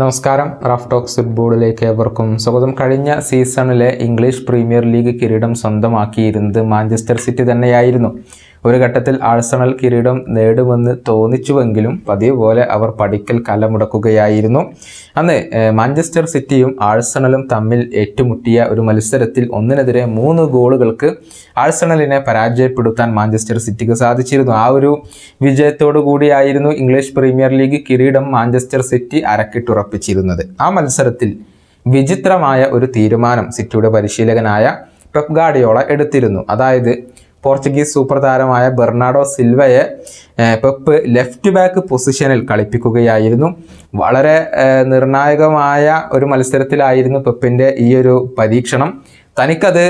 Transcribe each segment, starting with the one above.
നമസ്കാരം. Rough talks ഫുട്ബോളിലേക്ക് ഏവർക്കും സ്വാഗതം. കഴിഞ്ഞ സീസണിലെ ഇംഗ്ലീഷ് പ്രീമിയർ ലീഗ് കിരീടം സ്വന്തമാക്കിയിരുന്നത് മാഞ്ചസ്റ്റർ സിറ്റി തന്നെയായിരുന്നു. ഒരു ഘട്ടത്തിൽ ആഴ്സണൽ കിരീടം നേടുമെന്ന് തോന്നിച്ചുവെങ്കിലും പതിവ് പോലെ അവർ പഠിക്കൽ കലമുടക്കുകയായിരുന്നു. അന്ന് മാഞ്ചസ്റ്റർ സിറ്റിയും ആഴ്സണലും തമ്മിൽ ഏറ്റുമുട്ടിയ ഒരു മത്സരത്തിൽ ഒന്നിനെതിരെ മൂന്ന് ഗോളുകൾക്ക് ആഴ്സണലിനെ പരാജയപ്പെടുത്താൻ മാഞ്ചസ്റ്റർ സിറ്റിക്ക് സാധിച്ചിരുന്നു. ആ ഒരു വിജയത്തോടു കൂടിയായിരുന്നു ഇംഗ്ലീഷ് പ്രീമിയർ ലീഗ് കിരീടം മാഞ്ചസ്റ്റർ സിറ്റി അരക്കിട്ടുറപ്പിച്ചിരുന്നത്. ആ മത്സരത്തിൽ വിചിത്രമായ ഒരു തീരുമാനം സിറ്റിയുടെ പരിശീലകനായ പെപ് ഗാർഡിയോള എടുത്തിരുന്നു. അതായത് പോർച്ചുഗീസ് സൂപ്പർ താരമായ ബെർണാഡോ സിൽവയെ പെപ്പ് ലെഫ്റ്റ് ബാക്ക് പൊസിഷനിൽ കളിപ്പിക്കുകയായിരുന്നു. വളരെ നിർണായകമായ ഒരു മത്സരത്തിലായിരുന്നു പെപ്പിന്റെ ഈ ഒരു പരീക്ഷണം. തനിക്കത്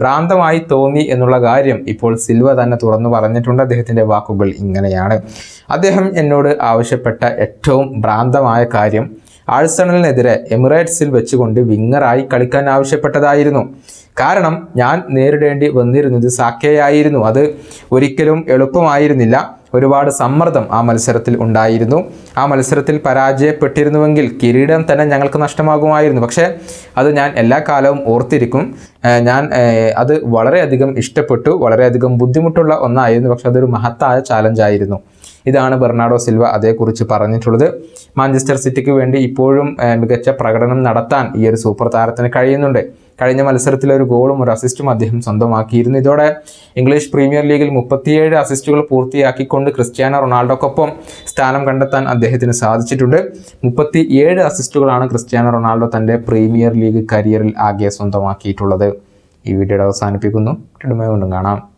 ഭ്രാന്തമായി തോന്നി എന്നുള്ള കാര്യം ഇപ്പോൾ സിൽവ തന്നെ തുറന്നു പറഞ്ഞിട്ടുണ്ട്. അദ്ദേഹത്തിന്റെ വാക്കുകൾ ഇങ്ങനെയാണ്. അദ്ദേഹം എന്നോട് ആവശ്യപ്പെട്ട ഏറ്റവും ഭ്രാന്തമായ കാര്യം ആഴ്സണലിനെതിരെ എമിറേറ്റ്സിൽ വെച്ചുകൊണ്ട് വിങ്ങറായി കളിക്കാൻ ആവശ്യപ്പെട്ടതായിരുന്നു. കാരണം ഞാൻ നേരിടേണ്ടി വന്നിരുന്നത് സാക്കയായിരുന്നു. അത് ഒരിക്കലും എളുപ്പമായിരുന്നില്ല. ഒരുപാട് സമ്മർദ്ദം ആ മത്സരത്തിൽ ഉണ്ടായിരുന്നു. ആ മത്സരത്തിൽ പരാജയപ്പെട്ടിരുന്നുവെങ്കിൽ കിരീടം തന്നെ ഞങ്ങൾക്ക് നഷ്ടമാകുമായിരുന്നു. പക്ഷേ അത് ഞാൻ എല്ലാ കാലവും ഓർത്തിരിക്കും. ഞാൻ അത് വളരെയധികം ഇഷ്ടപ്പെട്ടു വളരെയധികം ബുദ്ധിമുട്ടുള്ള ഒന്നായിരുന്നു. പക്ഷെ അതൊരു മഹത്തായ ചാലഞ്ചായിരുന്നു ഇതാണ് ബെർണാഡോ സിൽവ അതേക്കുറിച്ച് പറഞ്ഞിട്ടുള്ളത്. മാഞ്ചസ്റ്റർ സിറ്റിക്ക് വേണ്ടി ഇപ്പോഴും മികച്ച പ്രകടനം നടത്താൻ ഈ ഒരു സൂപ്പർ താരത്തിന് കഴിയുന്നുണ്ട്. കഴിഞ്ഞ മത്സരത്തിൽ ഒരു ഗോളും ഒരു അസിസ്റ്റും അദ്ദേഹം സ്വന്തമാക്കിയിരുന്നു. ഇതോടെ ഇംഗ്ലീഷ് പ്രീമിയർ ലീഗിൽ മുപ്പത്തിയേഴ് അസിസ്റ്റുകൾ പൂർത്തിയാക്കിക്കൊണ്ട് ക്രിസ്ത്യാനോ റൊണാൾഡോക്കൊപ്പം സ്ഥാനം കണ്ടെത്താൻ അദ്ദേഹത്തിന് സാധിച്ചിട്ടുണ്ട്. മുപ്പത്തി ഏഴ് അസിസ്റ്റുകളാണ് ക്രിസ്ത്യാനോ റൊണാൾഡോ തന്റെ പ്രീമിയർ ലീഗ് കരിയറിൽ ആകെ സ്വന്തമാക്കിയിട്ടുള്ളത്. ഈ വീഡിയോയുടെ അവസാനിപ്പിക്കുന്നു. വീണ്ടും കാണാം.